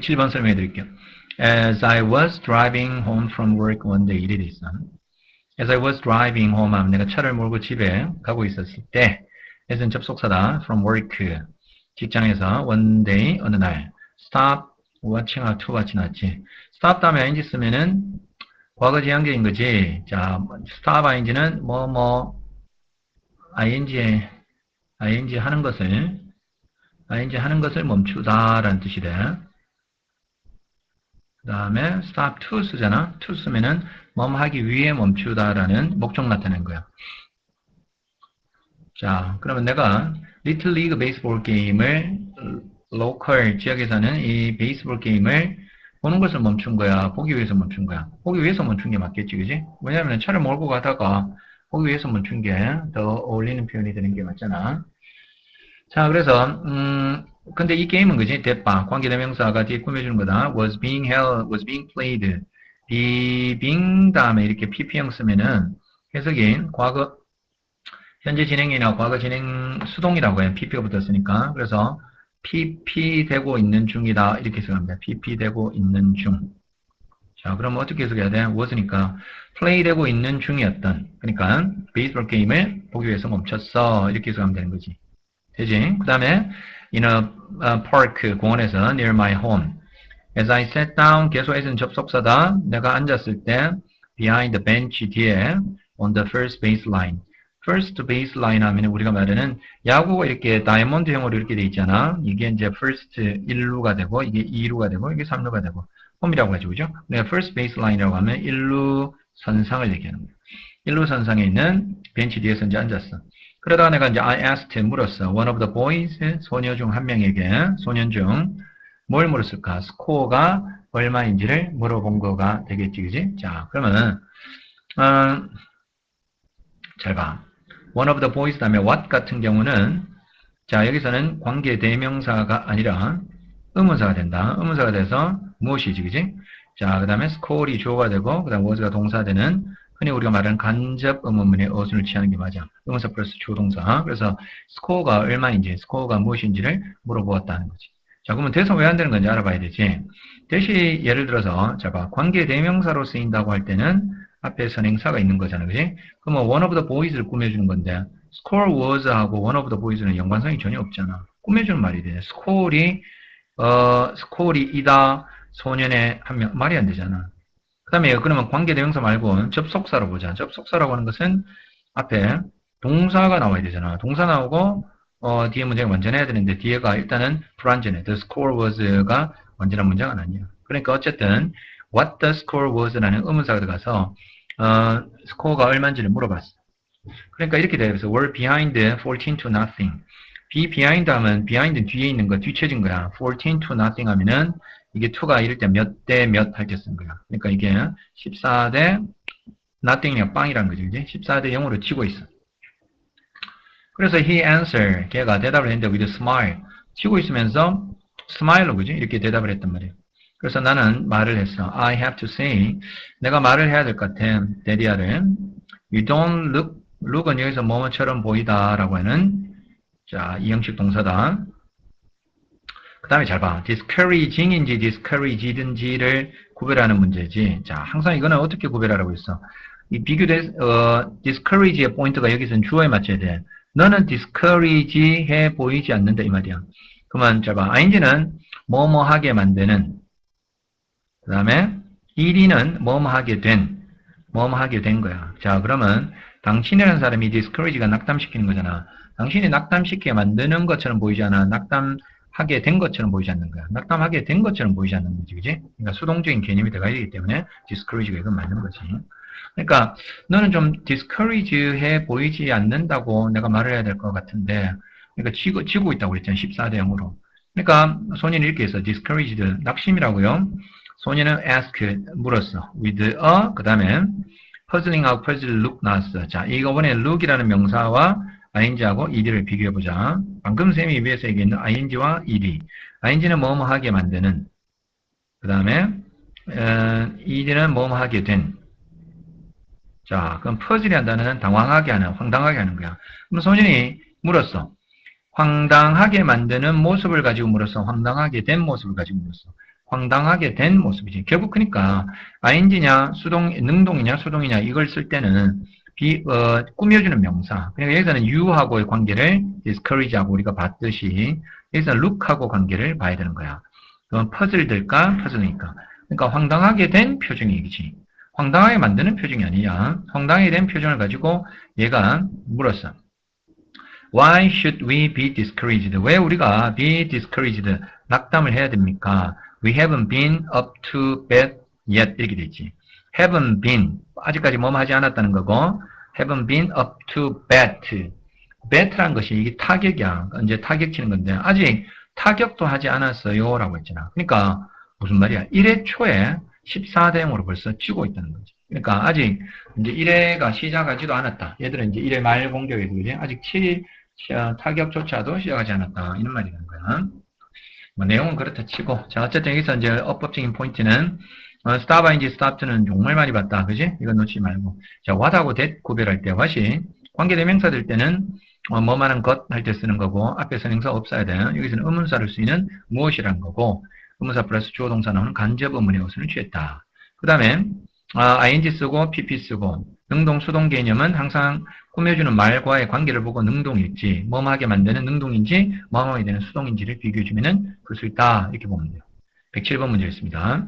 107번 설명해 드릴게요. As I was driving home from work one day, 이래 돼 있어. As I was driving home 하면 내가 차를 몰고 집에 가고 있었을 때 as는 접속사다. from work 직장에서 one day 어느 날 stop watching to watch 나지. stop 다음에 ing 쓰면은 과거 지향적인 거지. 자, stop ing는 뭐뭐 ing ing 하는 것을 ing 하는 것을 멈추다라는 뜻이 돼. 그 다음에 stop to 쓰잖아. to 쓰면은 뭐뭐 하기 위해 멈추다라는 목적 나타낸 거야. 자, 그러면 내가 리틀 리그 베이스볼 게임을 로컬 지역에서는 이 베이스볼 게임을 보는 것을 멈춘 거야? 보기 위해서 멈춘 거야? 보기 위해서 멈춘 게 맞겠지, 그지? 왜냐면 차를 몰고 가다가 보기 위해서 멈춘 게 더 어울리는 표현이 되는 게 맞잖아. 자, 그래서, 음, 근데 이 게임은 그지? 대파, 관계대명사가 뒤에 꾸며주는 거다. was being held, was being played. be, being 다음에 이렇게 pp형 쓰면은 해석인 과거, 현재 진행이나 과거 진행 수동이라고 해. pp가 붙었으니까. 그래서 pp 되고 있는 중이다. 이렇게 해석합니다. pp 되고 있는 중. 자, 그럼 어떻게 해석해야 돼? was니까 play 되고 있는 중이었던. 그러니까 베이스볼 게임을 보기 위해서 멈췄어. 이렇게 해석하면 되는 거지. 되지? 그 다음에 in a, a park 공원에서 near my home. As I sat down 계속 as는 접속사다. 내가 앉았을 때 behind the bench 뒤에 on the first baseline. first baseline 하면 우리가 말하는 야구가 이렇게 다이아몬드형으로 이렇게 돼 있잖아. 이게 이제 first 1루가 되고 이게 2루가 되고 이게 3루가 되고 홈이라고 하죠. 그죠? 내가 first baseline이라고 하면 1루 선상을 얘기하는 거예요. 1루 선상에 있는 벤치 뒤에서 이제 앉았어. 그러다가 내가 이제 I asked 물었어. One of the boys 소녀 중 한 명에게 소년 중 뭘 물었을까? 스코어가 얼마인지를 물어본 거가 되겠지, 그지? 자, 그러면은 어, 잘 봐. One of the boys 다음에 what 같은 경우는 자 여기서는 관계 대명사가 아니라 의문사가 된다. 의문사가 돼서 무엇이지, 그지? 자, 그 다음에 score이 주어가 되고, 그 다음 was가 동사되는 흔히 우리가 말하는 간접 의문문의 어순을 취하는 게 맞아. 의문사 플러스 주동사. 그래서 스코어가 얼마인지, 스코어가 무엇인지를 물어보았다는 거지. 자, 그러면 대사 왜 안 되는 건지 알아봐야 되지. 대시 예를 들어서, 자 봐. 관계 대명사로 쓰인다고 할 때는 앞에 선행사가 있는 거잖아. 그지? 그러면 one of the boys를 꾸며주는 건데, score was하고 one of the boys는 연관성이 전혀 없잖아. 꾸며주는 말이 돼. score이, 어, score이 이다, 소년의 한 명, 말이 안 되잖아. 그 다음에 그러면 관계대명사 말고 접속사로 보자. 접속사라고 하는 것은 앞에 동사가 나와야 되잖아. 동사 나오고 어, 뒤에 문제가 완전해야 되는데 뒤에가 일단은 불완전해. The score was가 완전한 문제가 아니야. 그러니까 어쨌든 what the score was라는 의문사가 들어가서 어, 스코어가 얼마인지를 물어봤어. 그러니까 이렇게. 그래서 were behind 14 to nothing. Be behind 하면 behind 뒤에 있는 거 뒤쳐진 거야. 14 to nothing 하면은 이게 2가 이럴 때 몇 대 몇 할 때 쓴 거야. 그러니까 이게 14대 nothing이야 빵이란 거지. 그지? 14대 0으로 치고 있어. 그래서 he answer 걔가 대답을 했는데 with a smile 치고 있으면서 스마일로 그지? 이렇게 대답을 했단 말이야. 그래서 나는 말을 했어. I have to say 내가 말을 해야 될 것 같아. 데디아를 You don't look look은 여기서 뭐뭐처럼 보이다 라고 하는 자, 이 형식 동사다. 그 다음에 잘 봐. discouraging인지 discouraged인지를 구별하는 문제지. 자, 항상 이거는 어떻게 구별하라고 했어? 이 비교돼, 어, discourage의 포인트가 여기서는 주어에 맞춰야 돼. 너는 discourage 해 보이지 않는다, 이 말이야. 그러면 잘 봐. ing는 뭐뭐 하게 만드는. 그 다음에 ed는 뭐뭐 하게 된. 뭐뭐 하게 된 거야. 자, 그러면 당신이라는 사람이 discourage가 낙담시키는 거잖아. 당신이 낙담시키게 만드는 것처럼 보이지 않아. 낙담하게 된 것처럼 보이지 않는 거야. 낙담하게 된 것처럼 보이지 않는 거지, 그지? 그러니까 수동적인 개념이 들어가야 되기 때문에 discourage가 이건 맞는 거지. 그러니까 너는 좀 discourage 해 보이지 않는다고 내가 말을 해야 될 것 같은데, 그러니까 지고, 지고 있다고 그랬잖아. 14대 0으로. 그러니까 소년이 이렇게 해서 discouraged, 낙심이라고요. 소년은 ask, 물었어. with a, 그 다음에 puzzling하고 puzzle look 나왔어. 자, 이거번에 look이라는 명사와 ing하고 ed를 비교해보자. 방금 쌤이 위에서 얘기했는 ing와 ed. ing는 뭐뭐 하게 만드는. 그 다음에 ed는 뭐뭐 하게 된. 자, 그럼 퍼즐이라는 단어는 당황하게 하는, 황당하게 하는 거야. 그럼 소년이 물었어. 황당하게 만드는 모습을 가지고 물었어. 황당하게 된 모습을 가지고 물었어. 황당하게 된 모습이지. 결국 그러니까 ing냐 수동 능동이냐 수동이냐 이걸 쓸 때는 비, 어, 꾸며주는 명사. 그러니까 여기서는 you하고의 관계를 discourage하고 우리가 봤듯이 여기서 look하고 관계를 봐야 되는 거야. 그건 퍼즐될까 퍼즐이니까. 그러니까 황당하게 된 표정이지. 황당하게 만드는 표정이 아니야. 황당하게 된 표정을 가지고 얘가 물었어. Why should we be discouraged? 왜 우리가 be discouraged? 낙담을 해야 됩니까? We haven't been up to bed yet. 이렇게 되지. Haven't been. 아직까지 뭐뭐 하지 않았다는 거고, haven't been up to bat. bat란 것이 이게 타격이야. 이제 타격 치는 건데, 아직 타격도 하지 않았어요. 라고 했잖아. 그러니까, 무슨 말이야. 1회 초에 14대형으로 벌써 치고 있다는 거지. 그러니까 아직 이제 1회가 시작하지도 않았다. 얘들은 이제 1회 말 공격이죠. 그지? 아직 7, 타격조차도 시작하지 않았다. 이런 말이 되는 거야. 뭐 내용은 그렇다 치고. 자, 어쨌든 여기서 이제 어법적인 포인트는 어, ing, stopp는 정말 많이 봤다. 그지? 이건 놓치지 말고. 자, what하고 that 구별할 때 what이 관계대명사 될 때는 어, 뭐만한 것 할 때 쓰는 거고 앞에 선행사 없어야 돼. 여기서는 의문사를 쓰이는 무엇이라는 거고 의문사 플러스 주어 동사 나오는 간접 의문의 것을 취했다. 그 다음에 아, ing 쓰고 pp 쓰고 능동 수동 개념은 항상 꾸며주는 말과의 관계를 보고 능동일지 뭐하게 만드는 능동인지 뭐하게 되는 수동인지를 비교해주면 풀수 있다 이렇게 보면 돼요. 107번 문제였습니다.